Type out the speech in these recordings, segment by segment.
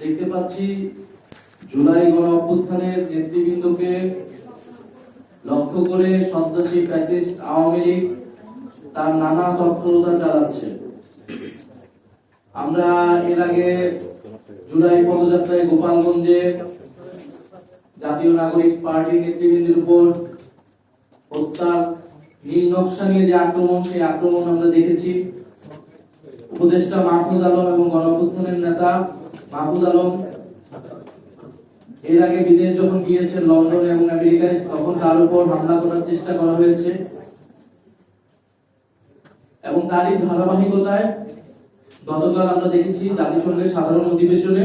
দেখতে পাচ্ছি জুলাই গণ অভ্যুত্থানের নেতৃবৃন্দকে লক্ষ্য করে সন্ত্রাসী ফ্যাসিস্ট আওয়ামী লীগ তার নানা তৎপরতা চালাচ্ছে। আমরা এর আগে জুলাই পদযাত্রায় গোপালগঞ্জে জাতীয় নাগরিক পার্টি নেতৃবৃন্দের উপর হত্যার নীল নকশা নিয়ে যে আক্রমণ, সেই আক্রমণ আমরা দেখেছি। উপদেষ্টা মাহফুজ আলম এবং গণঅভ্যুত্থানের নেতা মাহফুজ আলম। এর আগে বিদেশ যখন গিয়েছেন লন্ডন এবং আমেরিকায়, তখন তার উপর হামলা করার চেষ্টা করা হয়েছে। এবং তারই ধারাবাহিকতায় গতকাল আমরা দেখেছি জাতিসংঘের সাধারণ অধিবেশনে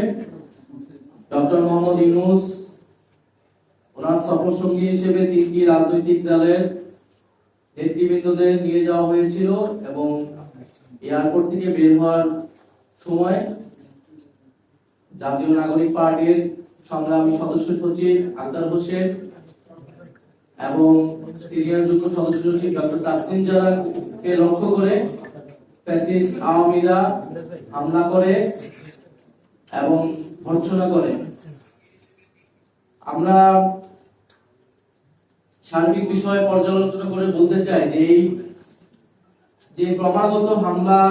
ডক্টর মোহাম্মদ ইউনুস ওনার সফর সঙ্গী হিসেবে তিনটি রাজনৈতিক দলের নেতৃবৃন্দদের নিয়ে যাওয়া হয়েছিল এবং এয়ারপোর্ট থেকে বের হওয়ার সময় জাতীয় নাগরিক পার্টির সংগ্রামী সদস্য সচিব আক্তার হোসেন এবং সিনিয়র যুগ্ম সদস্য সচিব ডক্টর তাসলিম জারাকে লক্ষ্য করে ফ্যাসিস্ট আওয়ামীরা হামলা করে এবং ভর্ৎসনা করে। আমরা সার্বিক বিষয়ে পর্যালোচনা করে বলতে চাই যে এই যে ক্রমাগত হামলা,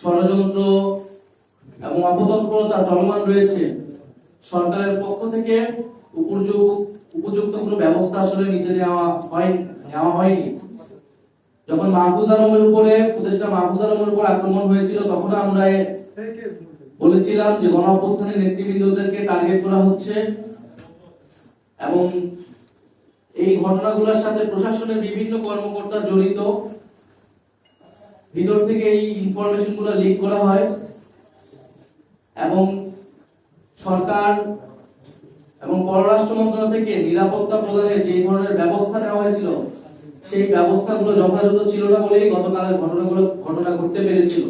ষড়যন্ত্র এবং অপতৎপরতা চলমান রয়েছে, সরকারের পক্ষ থেকে উপযুক্ত কোনো ব্যবস্থা আসলে নিতে নেওয়া হয় নেওয়া হয়নি। যখন মাহফুজ আলমের উপরে, উপদেষ্টা মাহফুজ আলমের উপর আক্রমণ হয়েছিল, তখন আমরা বলেছিলাম যে গণ অভ্যুত্থানের নেতৃবৃন্দদেরকে টার্গেট করা হচ্ছে এবং এই ঘটনাগুলোর সাথে প্রশাসনের বিভিন্ন কর্মকর্তা জড়িত। ভিতর থেকে এই ইনফরমেশনগুলো লিক করা হয় এবং সরকার এবং পররাষ্ট্র মন্ত্রণালয় থেকে নিরাপত্তা প্রদানের যে ধরনের ব্যবস্থা নেওয়া হয়েছিল, সেই ব্যবস্থাগুলো যথাযথ ছিল না বলেই গতকালের ঘটনাগুলো, ঘটনা ঘটতে পেরেছিল।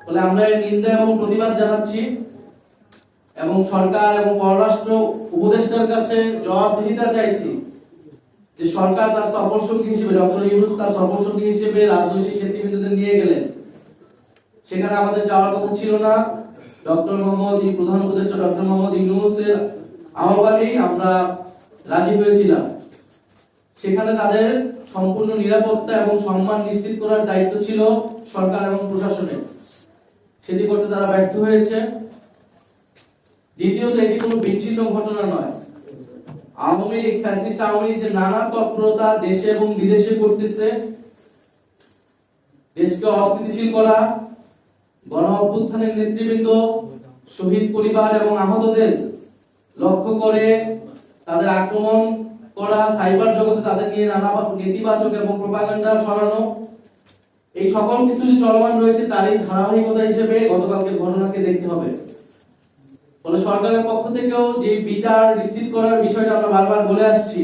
বলে আমরা এর নিন্দা এবং প্রতিবাদ জানাচ্ছি এবং সরকার এবং পররাষ্ট্র উপদেষ্টার কাছে জবাবদিহিতা চাইছি। যে সরকার তার সফর সঙ্গী হিসেবে, ডক্টর ইউনুস তার সফর সঙ্গী হিসেবে রাজনৈতিক নেতৃবৃন্দদের নিয়ে গেলেন। সেখানে আমাদের যাওয়ার কথা ছিল না। ডক্টর মোহাম্মদ প্রধান উপদেষ্টা ডক্টর মোহাম্মদ ইউনুসের আহ্বানেই আমরা রাজি হয়েছিলাম। সেখানে তাদের সম্পূর্ণ নিরাপত্তা এবং সম্মান নিশ্চিত করার দায়িত্ব ছিল সরকার এবং প্রশাসনের। সেটি করতে তারা ব্যর্থ হয়েছে। দ্বিতীয়ত, এটি কোনো বিচ্ছিন্ন ঘটনা নয়। আওয়ামী ফ্যাসিস্ট আওয়ামী যে নানা তৎপরতা দেশে এবং বিদেশে করতেছে, দেশকে অস্থিতিশীল করা, গণ অভ্যুত্থানের নেতৃবৃন্দ, শহীদ পরিবার এবং আহতদের লক্ষ্য করে তাদের আক্রমণ করা, সাইবার জগতে তাদের নিয়ে নানা নেতিবাচক এবং প্রোপাগান্ডা ছড়ানো, এই সকল কিছু যে চলমান রয়েছে তারই ধারাবাহিকতা হিসেবে গতকালকের ঘটনাকে দেখতে হবে। ফলে সরকারের পক্ষ থেকেও যে বিচার নিশ্চিত করার বিষয়টা আমরা বারবার বলে আসছি,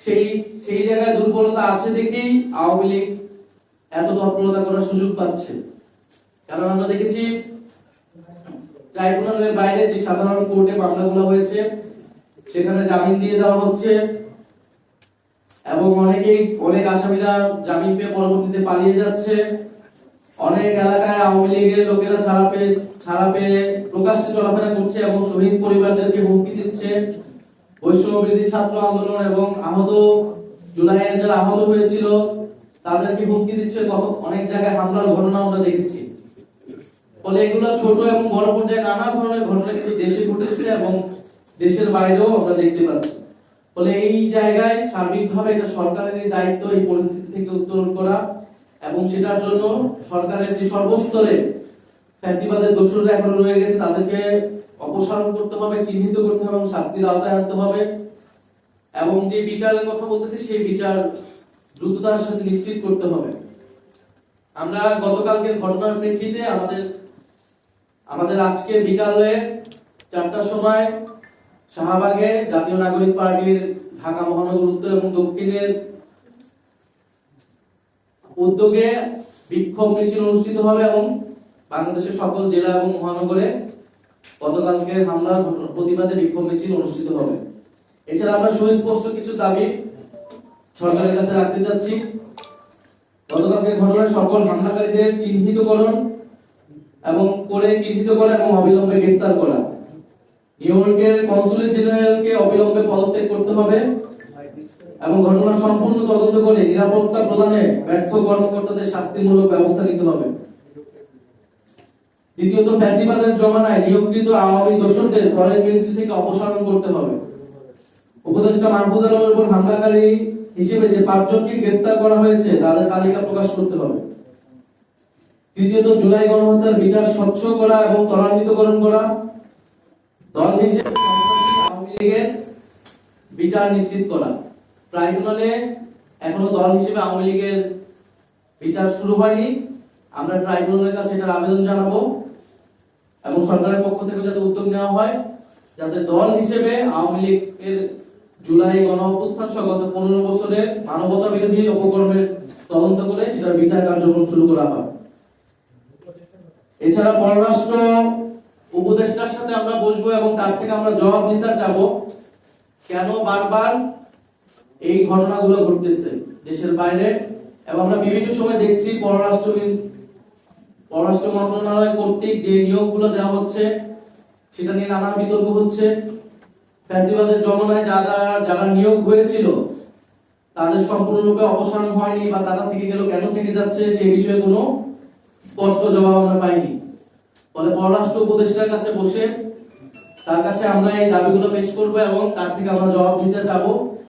সেই সেই জায়গায় দুর্বলতা আছে দেখেই আওয়ামী লীগ এত তৎপরতা করার সুযোগ পাচ্ছে। কারণ আমরা দেখেছি, ট্রাইব্যুনালের বাইরে যে সাধারণ কোর্টে মামলাগুলো হয়েছে, সেখানে জামিন দিয়ে দেওয়া হচ্ছে, এবং অনেকেই, অনেক আসামিরা জামিন পেয়ে পরবর্তীতে পালিয়ে যাচ্ছে। অনেক এলাকায় আওয়ামী লীগের লোকেরা ছাড়া পেয়ে ছাড়া পেয়ে প্রকাশ্যে চলাফেরা করছে এবং শহীদ পরিবারদেরকে হুমকি দিচ্ছে। বৈষম্যবৃদ্ধি ছাত্র আন্দোলন এবং আহত, জুলাইয়ের যারা আহত হয়েছিল, তাদেরকে হুমকি দিচ্ছে অনেক জায়গায় হামলার ঘটনা আমরা দেখেছি। ফলে এগুলো ছোট এবং বড় পর্যায়ে নানা ধরনের ঘটনা কিন্তু দেশে ঘটেছে এবং দেশের বাইরেও আমরা দেখতে পাচ্ছি। ফলে এই জায়গায় সার্বিকভাবে এটা সরকারেরই দায়িত্ব এই পরিস্থিতি থেকে উত্তরণ করা। এবং সেটার জন্য সরকারের যে সর্বস্তরে ফ্যাসিবাদের দোষরা এখনও রয়ে গেছে, তাদেরকে অপসারণ করতে হবে, চিহ্নিত করতে হবে এবং শাস্তির আওতায় আনতে হবে। এবং যে বিচারের কথা বলতেছি, সেই বিচার দ্রুততার সাথে নিশ্চিত করতে হবে। আমরা গতকালকে ঘটনার প্রেক্ষিতে আমাদের আমাদের আজকে বিকালে চারটার সময় শাহবাগে জাতীয় নাগরিক পার্টির ঢাকা মহানগর উত্তর এবং দক্ষিণের উদ্যোগে বিক্ষোভ মিছিল অনুষ্ঠিত হবে এবং বাংলাদেশের সকল জেলা এবং মহানগরে গতকালকে হামলার প্রতিবাদে বিক্ষোভ মিছিল অনুষ্ঠিত হবে। এছাড়া আমরা সুস্পষ্ট কিছু দাবি সরকারের কাছে রাখতে চাচ্ছি। গতকালকে ঘটনার সকল হামলাকারীদের চিহ্নিতকরণ এবং করে চিহ্নিত করা এবং অবিলম্বে গ্রেফতার করা। নিউ ইয়র্কের কনসুলেট জেনারেলকে অবিলম্বে পদত্যাগ করতে হবে। এবং ঘটনা সম্পূর্ণ তদন্ত করে নিরাপত্তা প্রদানে ব্যর্থ কর্মকর্তাদের শাস্তিমূলক ব্যবস্থা নিতে হবে। দ্বিতীয়ত, ফ্যাসিবাদের জমানায় নিয়োগকৃত আওয়ামী দোষরদের ফরেন মিনিস্ট্রি থেকে অপসারণ করতে হবে। উপদেষ্টা মাহফুজ আলমের উপর হামলাকারী হিসেবে যে পাঁচজনকে গ্রেফতার করা হয়েছে, তাদের তালিকা প্রকাশ করতে হবে। তৃতীয়ত, জুলাই গণহত্যার বিচার স্বচ্ছ করা এবং ত্বরান্বিতকরণ করা। দল হিসেবে বিচার নিশ্চিত করা। ট্রাইব্যুনালে এখনও দল হিসেবে আওয়ামী লীগের বিচার শুরু হয়নি। আমরা ট্রাইব্যুনালের কাছে এটার আবেদন জানাব এবং সরকারের পক্ষ থেকে যাতে উদ্যোগ নেওয়া হয়, যাতে দল হিসেবে আওয়ামী লীগের জুলাই গণ অভ্যুত্থান সহ গত পনেরো বছরের মানবতা বিরোধী অপকর্মের তদন্ত করে সেটার বিচার কার্যক্রম শুরু করা হয়। এছাড়া পররাষ্ট্র উপদেষ্টার সাথে আমরা বসবো এবং তার থেকে আমরা জবাব দিতে চাবো। কেন বারবার এই ঘটনাগুলো ঘটতেছে দেশের বাইরে এবং আমরা বিভিন্ন সময় দেখছি পররাষ্ট্র পররাষ্ট্র মন্ত্রণালয় কর্তৃক যে নিয়োগগুলো দেওয়া হচ্ছে, সেটা নিয়ে নানা বিতর্ক হচ্ছে। ফ্যাসিবাদের জমানায় যারা যারা নিয়োগ হয়েছিল, তাদের সম্পূর্ণরূপে অপসারণ হয়নি বা তারা থেকে গেল কেন থেকে যাচ্ছে সেই বিষয়ে কোনো স্পষ্ট জবাব আমরা পাইনি। ফলে পররাষ্ট্র উপদেষ্টার কাছে বসে তার কাছে আমরা এই দাবিগুলো পেশ করব এবং তার থেকে আমরা জবাব দিতে চাবো।